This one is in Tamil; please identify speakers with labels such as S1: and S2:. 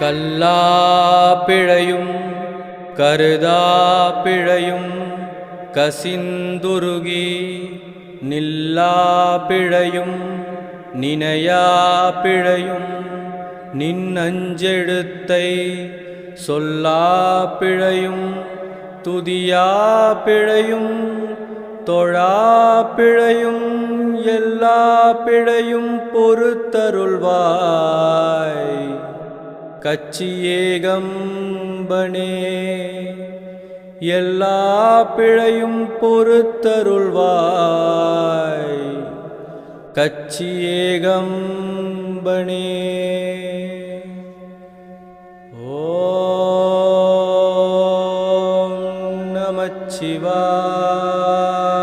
S1: கல்லா பிழையும் கருதா பிழையும் கசிந்துருகி நில்லா பிழையும் நினையா பிழையும் நின்னஞ்செழுத்தை சொல்லா பிழையும் துதியா பிழையும் தொழா பிழையும் எல்லா பிழையும் பொறுத்தருள்வார். கச்சியேகம்பனே எல்லா பிழையும் பொறுத்தருள்வாய். கச்சியேகம்பனே ஓம் நமச்சிவாய்.